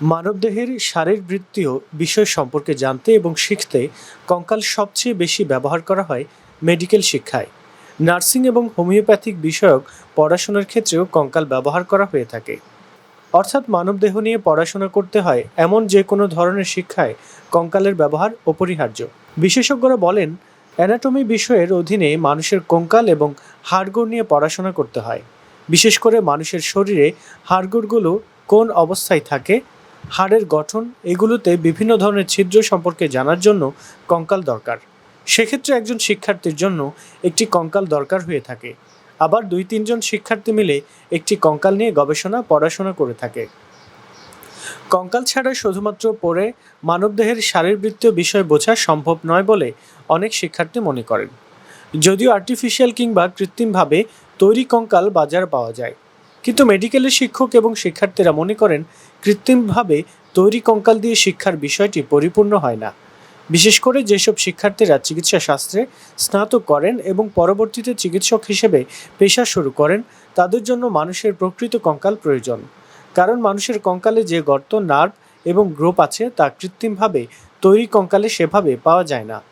মানবদেহের শারীরবৃত্তীয় বিষয় সম্পর্কে জানতে এবং শিখতে কঙ্কাল সবচেয়ে বেশি ব্যবহার করা হয় মেডিকেল শিক্ষায়। নার্সিং এবং হোমিওপ্যাথিক বিষয়ক পড়াশোনার ক্ষেত্রেও কঙ্কাল ব্যবহার করা হয়ে থাকে। অর্থাৎ মানবদেহ নিয়ে পড়াশোনা করতে হয় এমন যে কোনো ধরনের শিক্ষায় কঙ্কালের ব্যবহার অপরিহার্য। বিশেষজ্ঞরা বলেন, অ্যানাটমি বিষয়ের অধীনে মানুষের কঙ্কাল এবং হাড়গোড় নিয়ে পড়াশোনা করতে হয়। বিশেষ করে মানুষের শরীরে হাড়গোড়গুলো কোন অবস্থায় থাকে হাড়ের গঠন এগুলোতে বিভিন্ন ধরনের ছিদ্র সম্পর্কে জানার জন্য কঙ্কাল দরকার। সেক্ষেত্রে একজন শিক্ষার্থীর জন্য একটি কঙ্কাল দরকার হয়ে থাকে। আবার দুই তিনজন শিক্ষার্থী মিলে একটি কঙ্কাল নিয়ে গবেষণা, পড়াশোনা করে থাকে। কঙ্কাল ছাড়া শুধুমাত্র পড়ে মানবদেহের শারীরবৃত্তীয় বিষয় বোঝা সম্ভব নয় বলে অনেক শিক্ষার্থী মনে করেন। যদিও আর্টিফিশিয়াল কিংবা কৃত্রিমভাবে তৈরি কঙ্কাল বাজার পাওয়া যায়। কিন্তু মেডিকেলের শিক্ষক এবং শিক্ষার্থীরা মনে করেন কৃত্রিমভাবে তৈরি কঙ্কাল দিয়ে শিক্ষার বিষয়টি পরিপূর্ণ হয় না। বিশেষ করে যেসব শিক্ষার্থীরা চিকিৎসা শাস্ত্রে স্নাতক করেন এবং পরবর্তীতে চিকিৎসক হিসেবে পেশা শুরু করেন, তাদের জন্য মানুষের প্রকৃত কঙ্কাল প্রয়োজন। কারণ মানুষের কঙ্কালে যে গর্ত, নার্ভ এবং গ্রোপ আছে, তা কৃত্রিমভাবে তৈরি কঙ্কালে সেভাবে পাওয়া যায় না।